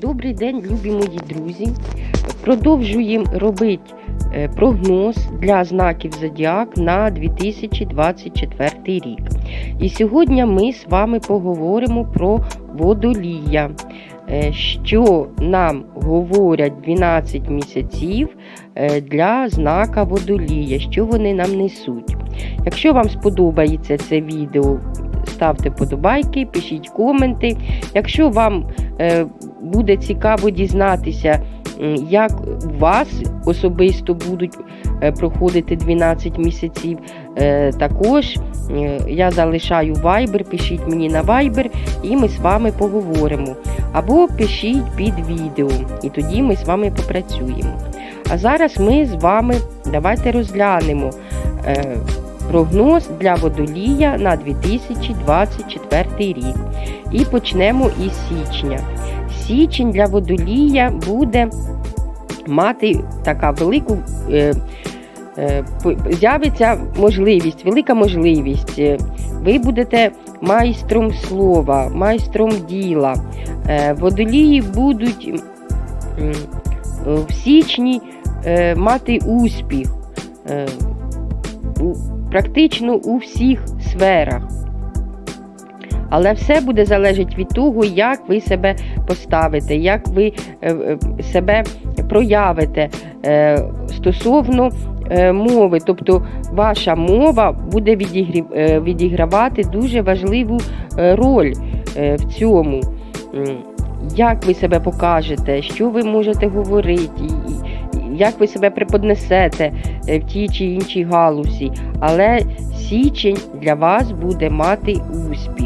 Добрий день, любі мої друзі. Продовжуємо робити е, прогноз для знаків Зодіак на 2024 рік. І сьогодні ми з вами поговоримо про водолія, е, що нам говорять 12 місяців е, для знака водолія, що вони нам несуть. Якщо вам сподобається це відео, ставте подобайки, пишіть коменти. Якщо вам буде цікаво дізнатися, як у вас особисто будуть е, проходити 12 місяців, е, також я залишаю Viber, пишіть мені на Viber і ми з вами поговоримо. Або пишіть під відео, і тоді ми з вами попрацюємо. А зараз ми з вами давайте розглянемо. е, Прогноз для водолія на 2024 рік. І почнемо із січня. Січень для водолія буде мати така велику. Е, е, з'явиться можливість, велика можливість. Е, Ви будете майстром слова, майстром діла. Водолії будуть в січні мати успіх. Практично у всіх сферах. Але все буде залежати від того, як ви себе поставите, як ви е, е, себе проявите е, стосовно мови. Тобто ваша мова буде відігравати дуже важливу роль в цьому. Як ви себе покажете, що ви можете говорити, як ви себе преподнесете в тій чи іншій галузі. Але січень для вас буде мати успіх.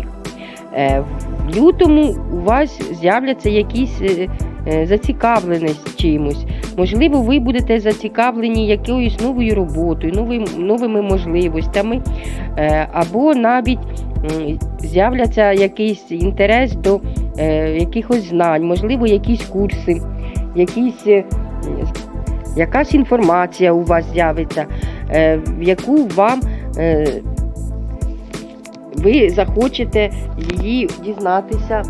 Е, В лютому у вас з'являться якісь е, е, зацікавленість чимось. Можливо, ви будете зацікавлені якоюсь новою роботою, новим, новими можливостями, або навіть з'являться якийсь інтерес до якихось знань, можливо, якісь курси, якісь, якась інформація у вас з'явиться, в яку вам ви захочете її дізнатися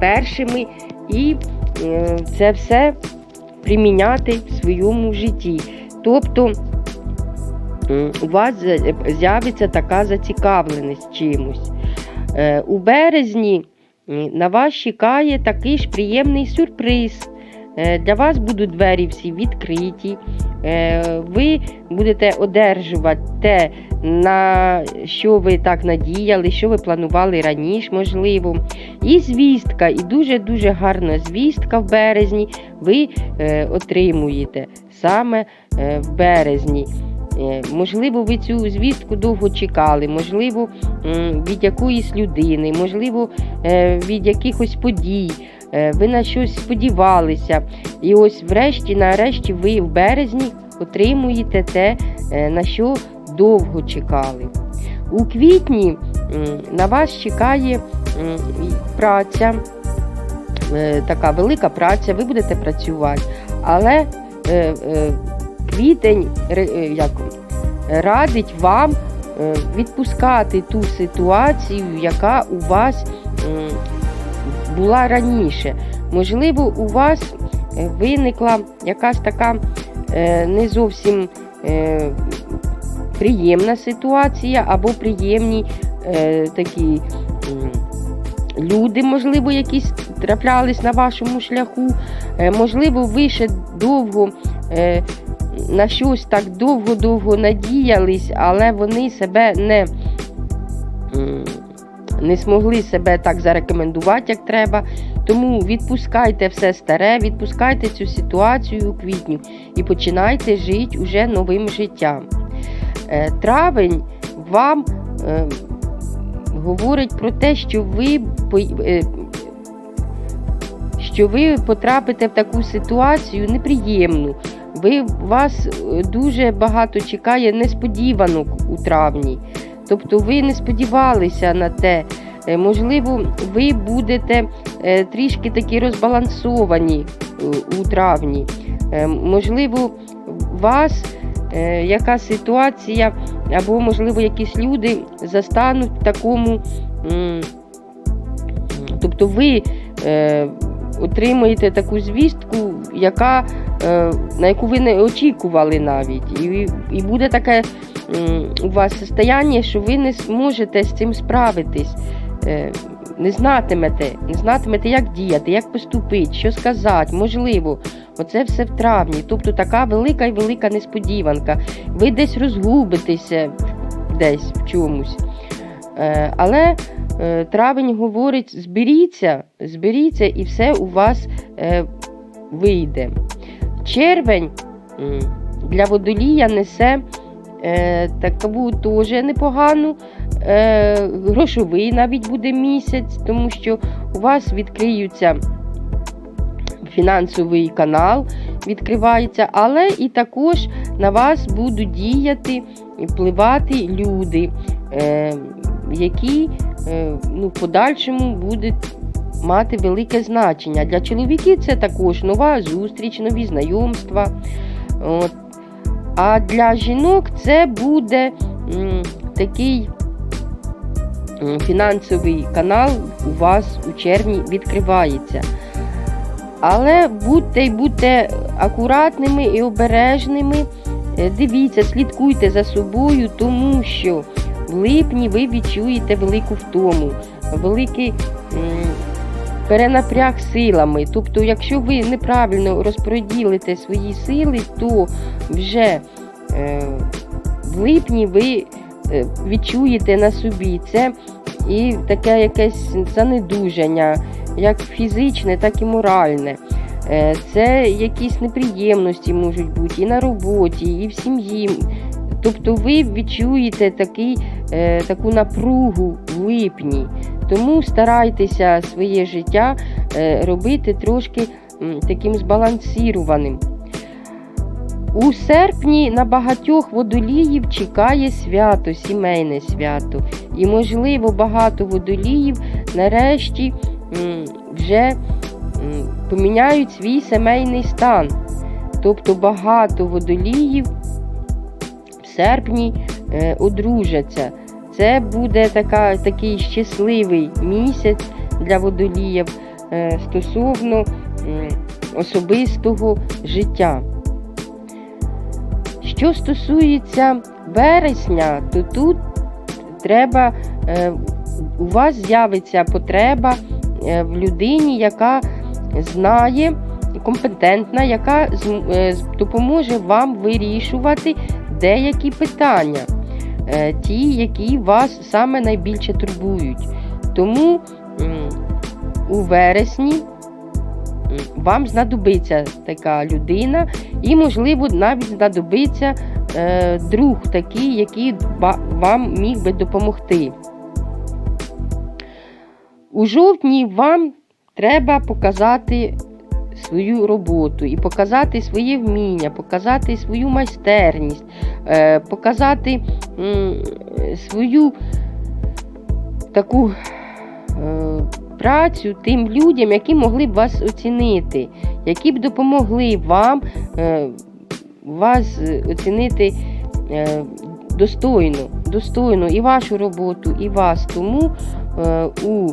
першими і е, це все приміняти в своєму житті. Тобто у вас з'явиться така зацікавленість чимось. Е, У березні на вас чекає такий ж приємний сюрприз. Е, Для вас будуть двері всі відкриті. Е, Ви будете одержувати те, на що ви так надіяли, що ви планували раніше, можливо. І звістка, і дуже-дуже гарна звістка в березні ви е, отримуєте саме в березні. Можливо, ви цю звістку довго чекали, можливо, від якоїсь людини, можливо, від якихось подій. Е, Ви на щось сподівалися. І ось, врешті, нарешті, ви в березні отримуєте те, е, на що довго чекали. У квітні на вас чекає праця, е, така велика праця, ви будете працювати, але квітень як, радить вам відпускати ту ситуацію, яка у вас була раніше. Можливо, у вас е, виникла якась така е, не зовсім е, приємна ситуація або приємні такі люди, можливо, якісь траплялись на вашому шляху. Можливо, ви ще довго на щось так довго-довго надіялись, але вони себе не, не змогли себе так зарекомендувати, як треба. Тому відпускайте все старе, відпускайте цю ситуацію у квітню і починайте жити уже новим життям. Е, Травень вам е, говорить про те, що ви е, що ви потрапите в таку ситуацію неприємну. Ви вас дуже багато чекає несподіванок у травні. Тобто ви не сподівалися на те. Е, Можливо, ви будете е, трішки такі розбалансовані е, у травні. Можливо, вас е, яка ситуація, або, можливо, якісь люди застануть в такому. Тобто ви отримуєте таку звістку, яка, на яку ви не очікували навіть. І, буде таке у вас состояння, що ви не зможете з цим справитись. Е, Не знатимете, не знатимете, як діяти, як поступити, що сказати, можливо. Оце все в травні. Тобто така велика і велика несподіванка. Ви десь розгубитеся десь в чомусь. Е, Але е, травень говорить: зберіться, зберіться, і все у вас вийде. Червень для водолія несе е, таку теж непогану. Е, грошовий навіть буде місяць, тому що у вас відкриються фінансовий канал, відкривається, але і також на вас будуть діяти і впливати люди, е, які е, ну, в подальшому будуть мати велике значення. Для чоловіків це також нова зустріч, нові знайомства. От. А для жінок це буде м, такий фінансовий канал у вас у червні відкривається. Але будьте й будьте акуратними і обережними. Е, Дивіться, слідкуйте за собою, тому що в липні ви відчуєте велику втому, великий перенапряг силами. Тобто, якщо ви неправильно розподілите свої сили, то вже е, в липні ви е, відчуєте на собі це і таке якесь занедужання, як фізичне, так і моральне. Е, Це якісь неприємності можуть бути і на роботі, і в сім'ї. Тобто ви відчуєте такий, е, таку напругу в липні. Тому старайтеся своє життя е, робити трошки таким збалансірованим. У серпні на багатьох водоліїв чекає свято, сімейне свято. І, можливо, багато водоліїв нарешті вже поміняють свій сімейний стан. Тобто багато водоліїв в серпні е, одружаться. Це буде така, такий щасливий місяць для водоліїв е, стосовно особистого життя. Що стосується вересня, то тут треба, е, у вас з'явиться потреба е, в людині, яка знає, компетентна, яка допоможе вам вирішувати деякі питання, ті, які вас саме найбільше турбують. Тому у вересні вам знадобиться така людина, і, можливо, навіть знадобиться е, друг такий, який вам міг би допомогти. У жовтні вам треба показати свою роботу і показати своє вміння, показати свою майстерність, е, показати свою таку е, працю тим людям, які могли б вас оцінити, які б допомогли вам е, вас е, оцінити е, достойно, достойно і вашу роботу, і вас. Тому е, у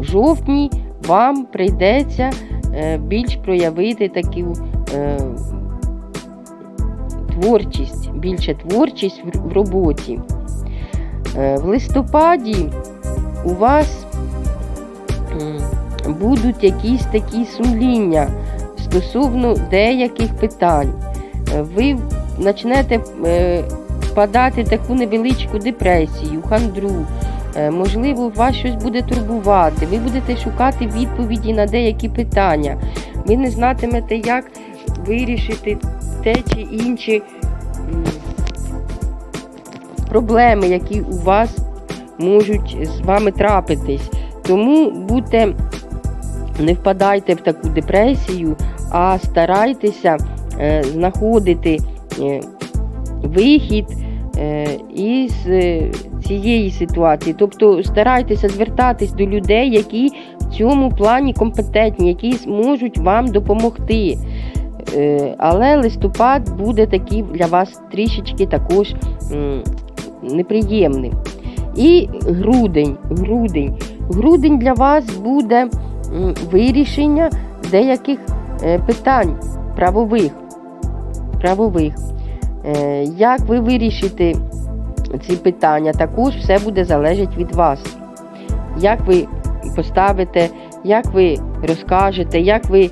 жовтні вам прийдеться е, більш проявити таку е, творчість, більше творчість в- роботі. Е, В листопаді у вас будуть якісь такі сумління стосовно деяких питань. Е, Ви почнете е, впадати таку невеличку депресію, хандру. Можливо, вас щось буде турбувати, ви будете шукати відповіді на деякі питання. Ви не знатимете, як вирішити те чи інші проблеми, які у вас можуть з вами трапитись. Тому будьте, не впадайте в таку депресію, а старайтеся е, знаходити е, вихід е, із цієї ситуації. Тобто старайтеся звертатись до людей, які в цьому плані компетентні, які зможуть вам допомогти. Е, Але листопад буде такий для вас трішечки також неприємним. І грудень, грудень. Грудень для вас буде вирішення деяких е, питань правових. правових. Е, Як ви вирішите ці питання, також все буде залежати від вас. Як ви поставите, як ви розкажете, як ви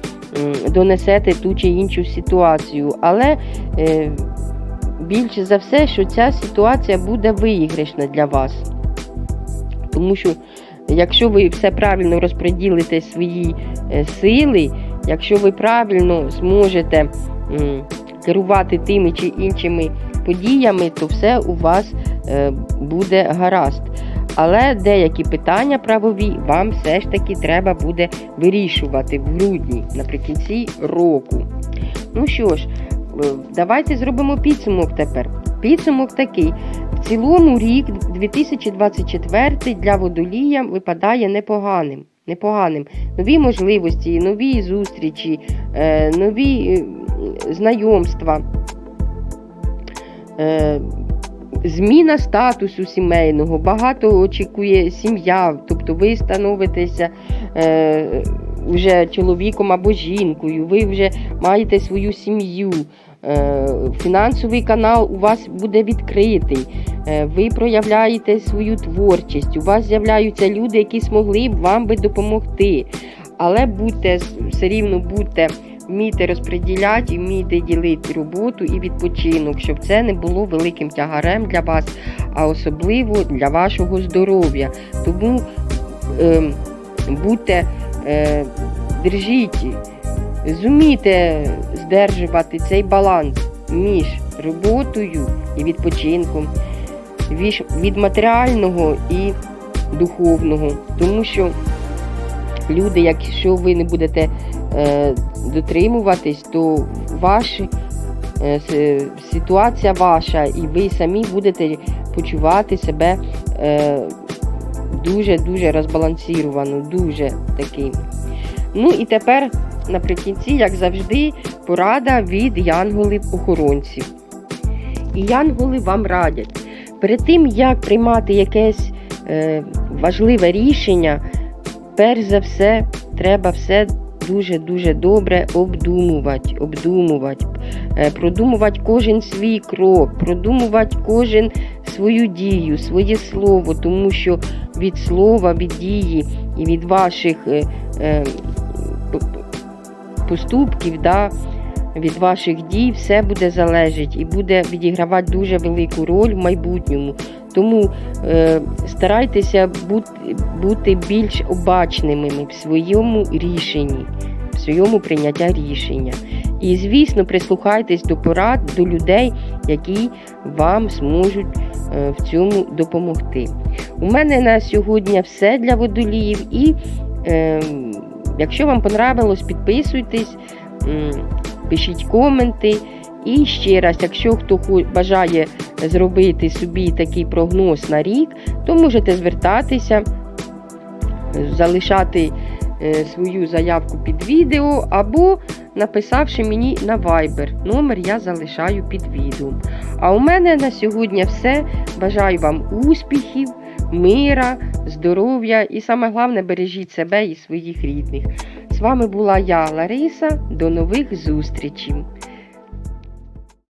донесете ту чи іншу ситуацію. Але е, більше за все, що ця ситуація буде виграшна для вас. Тому що якщо ви все правильно розподілите свої е, сили, якщо ви правильно зможете керувати тими чи іншими подіями, то все у вас е, буде гаразд. Але деякі питання правові вам все ж таки треба буде вирішувати в грудні наприкінці року. Ну що ж, е, давайте зробимо підсумок тепер. Підсумок такий. В цілому рік 2024 для водолія випадає непоганим. непоганим. Нові можливості, нові зустрічі, е, нові е, знайомства. Зміна статусу сімейного, багато очікує сім'я, тобто ви становитеся е, вже чоловіком або жінкою, ви вже маєте свою сім'ю, е, фінансовий канал у вас буде відкритий, е, ви проявляєте свою творчість, у вас з'являються люди, які змогли б вам би допомогти. Але будьте все рівно будьте вмійте розподіляти вмійте ділити роботу і відпочинок, щоб це не було великим тягарем для вас, а особливо для вашого здоров'я. Тому е, будьте, е, держіть, зумійте здержувати цей баланс між роботою і відпочинком, від, матеріального і духовного. Тому що люди, якщо ви не будете дотримуватись, то ваш, е, ситуація ваша, і ви самі будете почувати себе е, дуже-дуже розбалансіровано, дуже таким. Ну і тепер наприкінці, як завжди, порада від янголів-охоронців. І янголи вам радять. Перед тим, як приймати якесь е, важливе рішення, перш за все, треба все дуже-дуже добре обдумувати, обдумувати, е, продумувати кожен свій крок, продумувати кожен свою дію, своє слово, тому що від слова, від дії і від ваших е, е, поступків, да, від ваших дій все буде залежати і буде відігравати дуже велику роль в майбутньому. Тому е, старайтеся бути, бути більш обачними в своєму рішенні, в своєму прийняття рішення. І, звісно, прислухайтесь до порад до людей, які вам зможуть е, в цьому допомогти. У мене на сьогодні все для водоліїв. І е, якщо вам понравилось, підписуйтесь, м, пишіть коменти. І ще раз, якщо хто бажає зробити собі такий прогноз на рік, то можете звертатися, залишати е, свою заявку під відео або написавши мені на Viber. Номер я залишаю під відео. А у мене на сьогодні все. Бажаю вам успіхів, мира, здоров'я і саме головне бережіть себе і своїх рідних. З вами була я, Лариса. До нових зустрічей!